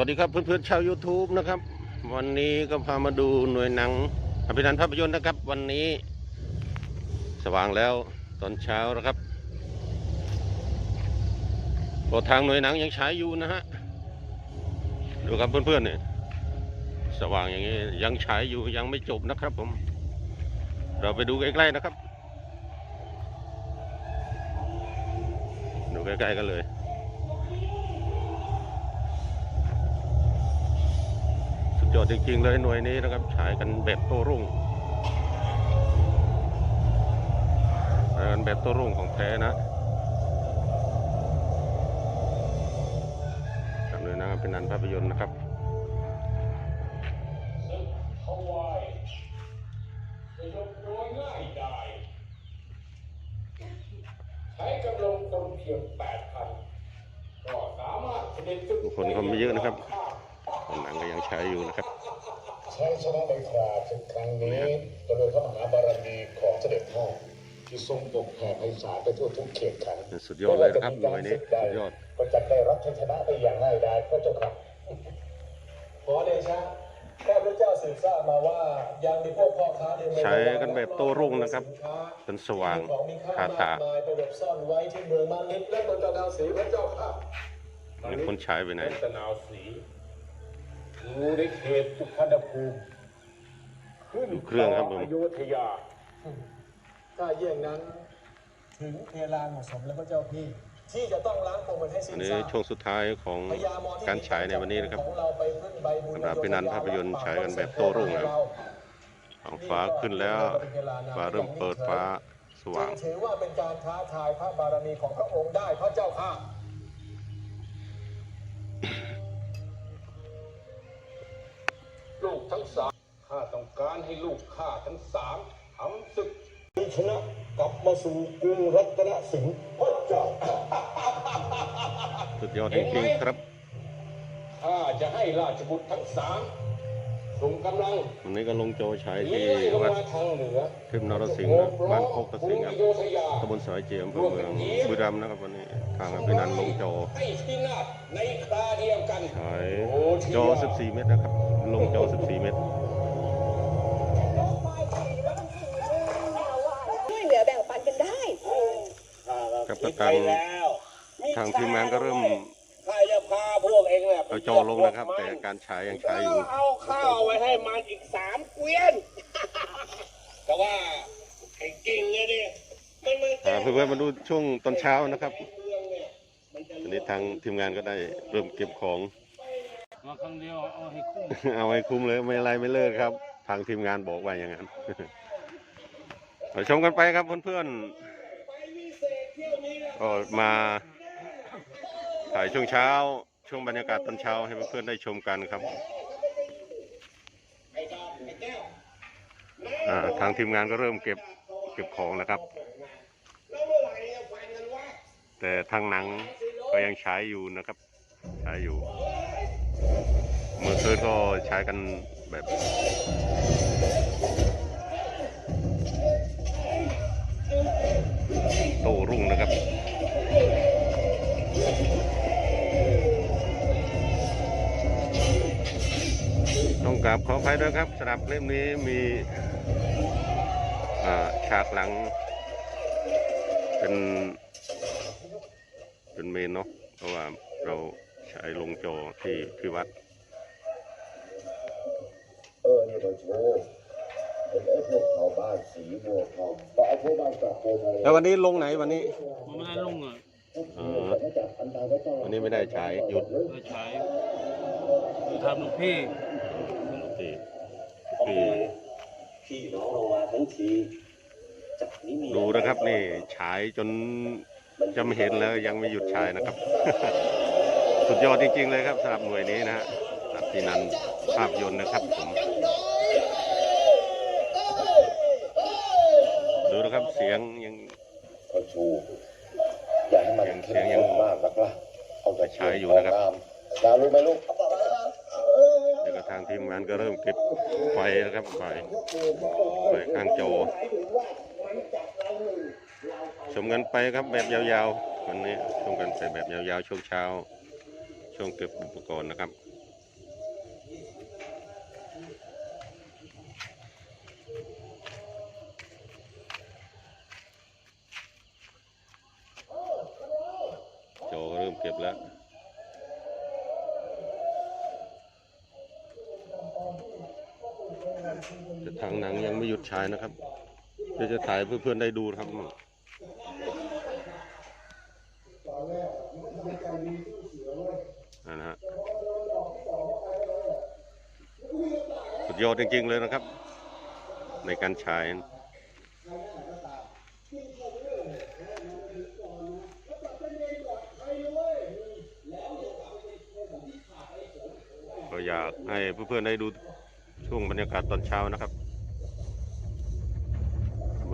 วัสดีครับเพื่อนๆชาว YouTube นะครับ วันนี้ก็พามาดูหน่วยหนังอภินันภาพยนตร์นะครับ วันนี้ สว่างแล้วตอนเช้านะครับโปรทางหน่วยหนังยังฉายอยู่นะฮะดูครับเพื่อนๆเนี่ยสว่างอย่างนี้ยังฉายอยู่ยังไม่จบนะครับผม เราไปดูใกล้ๆนะครับ ดูใกล้ๆกันเลย ยอดจริงๆเลยหน่วยนี้นะครับฉายกันแบบโต้รุ่งฉายกันแบบโต้รุ่งของแท้นะกับหน่วยนะครับเป็นนันภาพยนตร์นะครับถวายสยบโดยง่ายดายใช้กำลังคนเพียงแปดพันก็สามารถเสด็จขึ้นคนก็ไม่เยอะนะครับตอน หนังก็ยังฉายอยู่นะครับใช้ชนะในคราศึกครั้งนี้ก็โดยพระมหาบารมีของเสด็จพ่อที่ทรงปกแผ่ไพศาลไปทั่วทุกเขตขันสุดยอดเลยนะครับหน่วยนี้สุดยอดก็จะได้รับชัยชนะไปอย่างง่ายดายพระเจ้าค่ะขอเดชะข้าพเจ้าสืบทราบมาว่ายังมีพวกพ่อค้าในเมืองใช้กันแบบโตรุ่งนะครับจนสว่างคาคาตามากมายไปหลบซ่อนไว้ที่เมืองมานิดและเมืองตะนาวศรีพระเจ้าค่ะมีคนฉายไปไหนรัตนาวสี อยู่ในเขตสุพรรณภูมิขึ้นดูเครื่องครับผม อยุธยา ถ้าเยี่ยงนั้น ถึงเวลาเหมาะสมแล้วพระเจ้าพี่ ที่จะต้องล้างปมมันให้สิ้อันนนี้ซากช่วงสุดท้ายของพญามที่การฉายในวันนี้นะครับ ของเราไปพึ่งใบบุญสำหรับพี่นันภาพยนตร์ฉายกันแบบโต้รุ่งนะครับ ท้องฟ้าขึ้นแล้วฟ้าเริ่มเปิดฟ้าสว่าง จึถือว่าเป็นการท้าทายพระบารมีของพระองค์ได้พระเจ้าค่ะ ลูกทั้งสามข้าต้องการให้ลูกข้าทั้งสามทำศึกชนะกลับมาสู่กรุงรัตนสิงห์พระเจ้าสุดยอดจริงๆครับข้าจะให้ราชบุตรทั้งสามส่งกำลังวันนี้ก็ลงโจฉายที่เลี้ยงลงวัดมาทางเหนือทึมนรสิงห์นะบ้านโคกกระสิงห์ครับอยุธยาตำบลสายเจียมอำเภอเมืองบุรีรัมย์นะครับวันนี้ทางอภินันท์ลงโจให้ที่นาศในคราเดียวกันฉายจอ14 เมตรนะครับ ลงจอ14 เมตร ช่วยเหลือแบ่งปันกันได้ครับก็ทางทางทีมงานก็เริ่มข้าจะพาพวกเองเนี่ยเอาจอลงนะครับ แต่การฉายยังฉายอยู่เอาข้าวไว้ให้มันอีกสามเกวียนแต่ว่าไอ้กิ่งเนี่ยดิมันไม่อ่าเพื่อนๆมาดูช่วงตอนเช้านะครับเมืองเนี่ยมันจะวันนี้ทางทีมงานก็ได้เริ่มเก็บของ มาครั้งเดียวเอาให้คุ้มเอาให้คุ้มเลยไม่อะไรไม่เลิกครับ ทางทีมงานบอกว่าอย่างนั้นเราชมกันไปครับเพื่อนๆก็มาถ่ายช่วงเช้า ช่วงบรรยากาศตอนเช้าให้เพื่อนๆได้ชมกันครับทางทีมงานก็เริ่มเก็บเก็บของแล้วครับแล้วเมื่อไหร่จะฟันกันวะแต่ทางหนังก็ยังใช้อยู่นะครับ ใช้อยู่ เมื่อคืนก็ใช้กันแบบโตรุ่งนะครับต้องกราบขออภัยด้วยครับสำหรับคลิปนี้มีฉากหลัง เป็นเป็นเมนเนาะเพราะว่าเรา ใช้ลงโจอที่ที่วัดเออนี่มาโชว์เป็นไอ้พวกชาวบ้านสีบัวทองแต่ไอ้พวกบ้านจากโพธิ์ทองแล้ววันนี้ลงไหนวันนี้ ผมไม่ได้ลงอะเออวันนี้ไม่ได้ใช้หยุดเลยใช้ทำลูกพี่ที่ที่พี่น้องเรามาทั้งทีจากนี้มีดูนะครับนี่ฉายจนจะไม่เห็นแล้วยังไม่หยุดฉายนะครับ สุดยอดจริงๆเลยครับสำหรับหน่วยนี้นะฮะสำหรับที่นันภาพยนตร์นะครับผมดูนะครับเสียงยังพระชูอย่าให้มันเสียงยังมากนักล่ะเอาแต่ใช้อยู่นะครับดาวรู้ไหมลูกเดี๋ยวก็ทางทีมงานก็เริ่มเก็บไฟนะครับไฟไฟข้างโจอชมกันไปครับแบบยาวๆวันนี้ชมกันไปแบบยาวๆช่วงเช้า ช่วงเก็บอุปกรณ์นะครับ โจก็เริ่มเก็บแล้วจะถังหนังยังไม่หยุดฉายนะครับเดี๋ยวจะถ่ายเพื่อนๆได้ดูครับ นะฮะสุดยอดจริง ๆ เลยนะครับ ในการฉายก็อยากให้เพื่อนๆได้ดูช่วงบรรยากาศตอนเช้านะครับ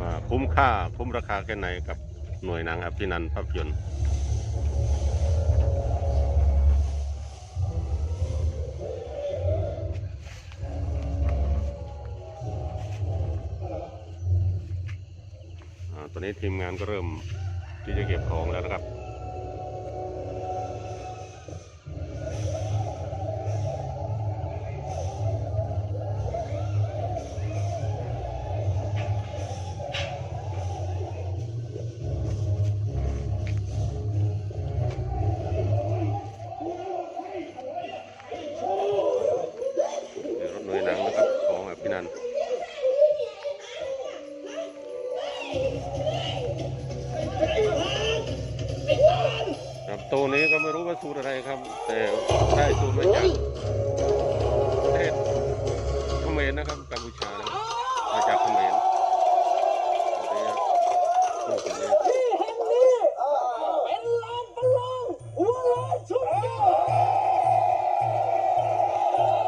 ว่าคุ้มค่าคุ้มราคาแค่ไหนกับหน่วยหนังอภินันภาพยนตร์ อนนี้ทีมงานก็เริ่มที่จะเก็บของแล้วนะครับ ตัวนี้ก็ไม่รู้ว่าสูตรอะไรครับ แต่ได้สูตรมาจากประเทศเขมรนะครับกัมพูชานะมาจากเขมรที่แห่งนี้เป็นลานประลองหัวร้อนชุดยอด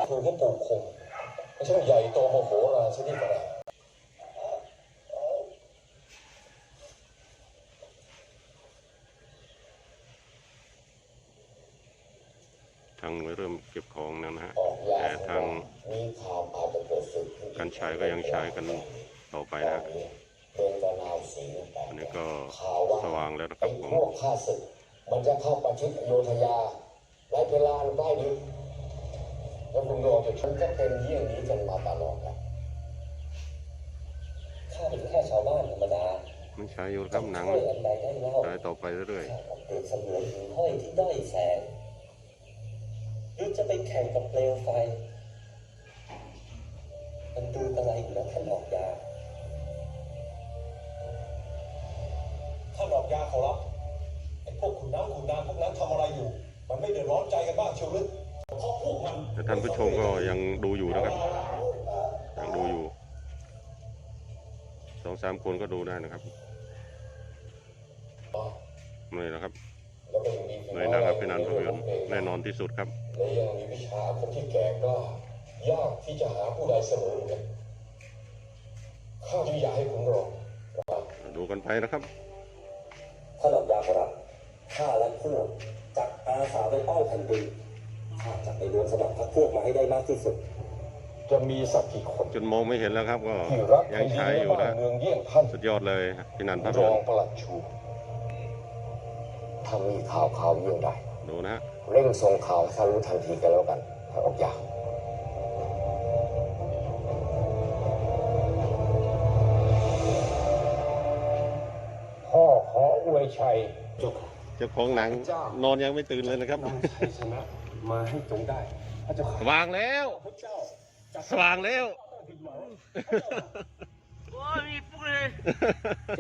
คือพ่อปู่คงไม่ใช่ใหญ่โตโมโหลานชนิดอะไรางหน่วยเริ่มเก็บของแล้วนะฮะออกยาแต่ทางมีข่าวอาจจะเกิดสึกการใช้ก็ยังใช้กันต่อไปนะฮะเดินตะนาวสีแปอันนี้ก็ข่าวว่าสว่างแล้วนะคไอ้รับผมพวกข้าศึกมันจะเข้าประชิดอโยธยาไร้เวลาใกล้ดึกแล้วคุณโดนจะฉันก็เป็นเยี่ยงนี้กันมาตลอดนะข้าเป็นแค่ชาวบ้านธรรมดามันใช้อยู่ครับหนังช่วยอันใดได้เล่าใช้ต่อไปเรื่อยข้ากับเปรียบเสมือนหิ่งห้อยที่ด้อยแสง หรือจะไปแข่งกับเปลวไฟ มันดูอะไรอยู่แล้วท่านออกยาท่านออกยาขอรับไอ้พวกขุนน้ำขุนนางพวกนั้นทำอะไรอยู่ มันไม่เดือดร้อนใจกันบ้างเชียวหรือเพราะพวกมันๆแต่ท่านผู้ชมก็ยังดูอยู่นะครับยังดูอยู่สองสามคนก็ดูได้นะครับนี่นะครับแล้วก็ยังมีหน่วยหนังอภินันท์ภาพยนตร์แน่นอนที่สุดครับ และยังมีวิชาคนที่แก่กล้ายากที่จะหาผู้ใดเสมอกันข้าจึงอยากให้คุณรองดูกันไปนะครับท่านออกยาขอรับข้าและพวกจักอาสาไปป้องแผ่นดินข้าจะไปรวมสมัครพรรคพวกมาให้ได้มากที่สุด จะมีสักกี่คนจนมองไม่เห็นแล้วครับ ก็ที่รักยังใช้อยู่นะเมืองเยี่ยงท่านสุดยอดเลยพี่นันท์ภาพรยอนงตร์ประหลัดชูถ้ามีข่าวข่าวเยี่ยงใดดูนะฮะ เร่งส่งข่าวให้ข้ารู้ทันทีกันแล้วกันท่านออกยาพ่อขออวยชัยเจ้าค่ะเจ้าของหนังนอนยังไม่ตื่นเลยนะครับ นำชัยชนะมาให้จงได้พระเจ้าค่ะสว่างแล้ว พระเจ้าสว่างแล้วโอ้ยมีปุ๊กเลย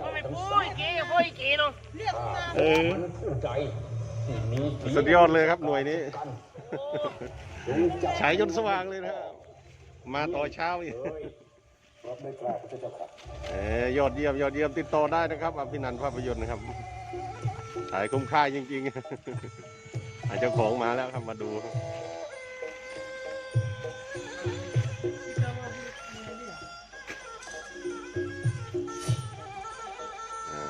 โอ้ยไม่ปุ้ยเก๋กับพ่อยเก๋เนาะเออ มันผู้ใดที่มี สุดยอดเลยครับหน่วยนี้กันรู้จักฉายจนสว่างเลยนะฮะมาต่อเช้าอีกเลยรับไม่กล้าพระเจ้าค่ะเออยอดเยี่ยมยอดเยี่ยมติดต่อได้นะครับอภินันท์ภาพยนตร์นะครับถ่ายคุ้มค่าจริงๆให้เจ้าของมาแล้วครับมาดูครับอ่า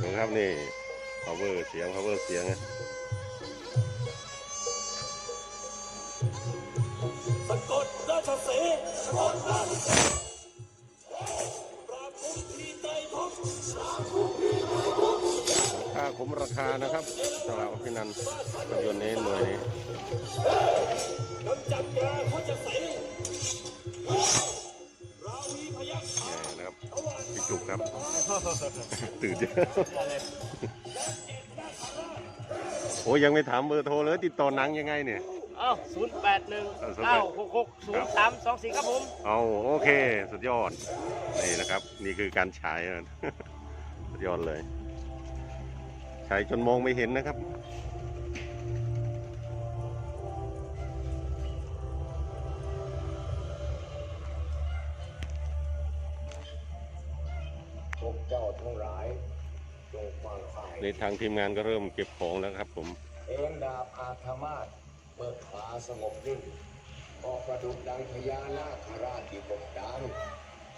ดูครับนี่ power เสียง power เสียงนะสะกดราชสีห์สะกดราชสีห์ปราบคุมทีไตรภพค่าคุ้มราคานะครับสำหรับอภินันท์ภาพยนตร์นี้หน่วยนี้กำจัดยาเขาจะใสราวีพยัคฆ์นี่นะครับพี่จุกครับ ตื่นเยอะโอ้ยยังไม่ถามเบอร์โทรเลยติดต่อหนังยังไงเนี่ยอเอ้าศูนย์แปดหนึ่งเก้าหกหกศูนย์สามสองสี่ครับผมเอาโอเค สุดยอด นี่นะครับ นี่คือการฉายนะสุดยอดเลยฉายจนมองไม่เห็นนะครับ ทางทีมงานก็เริ่มเก็บของแล้วครับผม เองดาบอาธมาศเปิดขาสงบนิ่งออกประดุกดังพญานาคราชที่กบดาน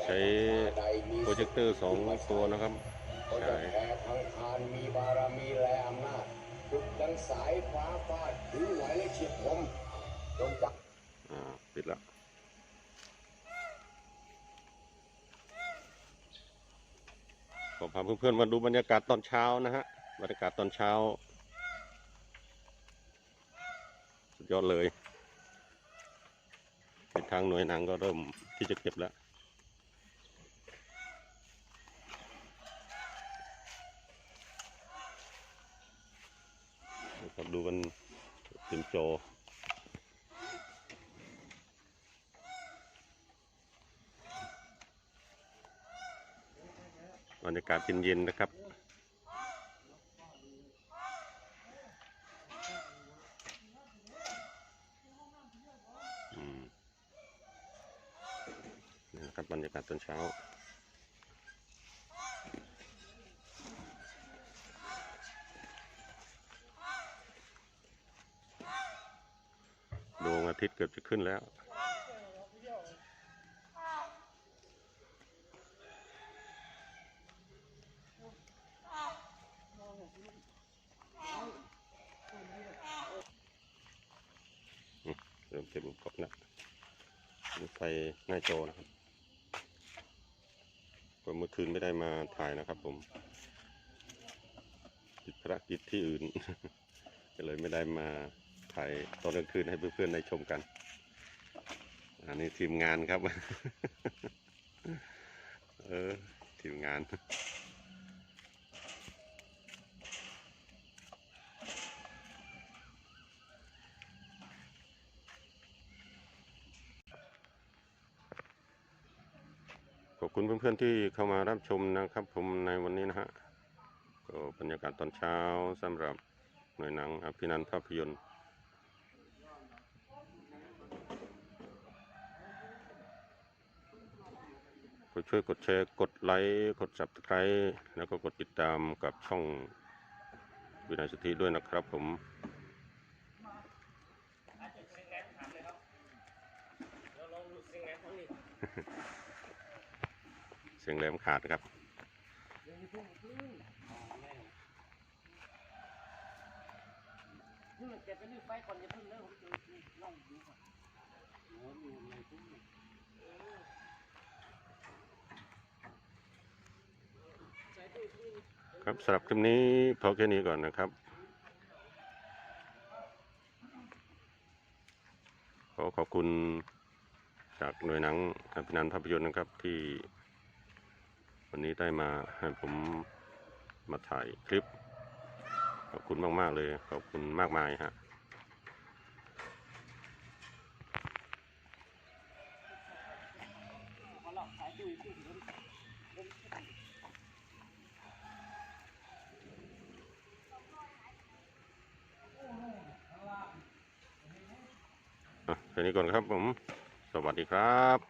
ใช้โปรเจคเตอร์สองตัวนะครับก็จะแพ้ทางคานมีบารมีและอำนาจดุกดังสายฟ้าฟาดถือไหวและเฉียบคมจงจักอ่าปิดแล้วก็พาเพื่อนๆมาดูบรรยากาศตอนเช้านะฮะ บรรยากาศตอนเช้า สุดยอดเลยในทางหน่วยหนังก็เริ่มที่จะเก็บแล้วครับดูกันเต็มจอบรรยากาศเย็นๆนะครับ อืมนี่นะครั บรรยากาศตอนเช้า ดวงอาทิตย์เกือบจะขึ้นแล้วเริ่มเต็มกรอบแล้วมีไฟหน้าจนะครับ เมื่อคืนไม่ได้มาถ่ายนะครับ ผมติดภารกิจที่อื่น ก็เลยไม่ได้มาถ่ายตอนกลางคืนให้เพื่อนๆได้ชมกัน อันนี้ทีมงานครับ เออทีมงาน อบคุณเพื่อนๆที่เข้ามารับชมนะครับ ผมในวันนี้นะฮะก็บรรยากาศตอนเช้าสำหรับหน่วยหนังอภินันทภาพยนตร์ก็ช่วยกดแชร์กดไลค์กด subscribe แล้วก็กดติดตามกับช่องวินัยสถิด้วยนะครับผมเเสียงแหลมขาดครับ ครับสำหรับคลิปนี้พอแค่นี้ก่อนนะครับ ขอขอบคุณจากหน่วยหนังอภินันภาพยนตร์นะครับที่ วันนี้ได้มาให้ผมมาถ่ายคลิป ขอบคุณมากๆเลย ขอบคุณมากมายฮะอะแค่นี้ก่อนครับผม สวัสดีครับ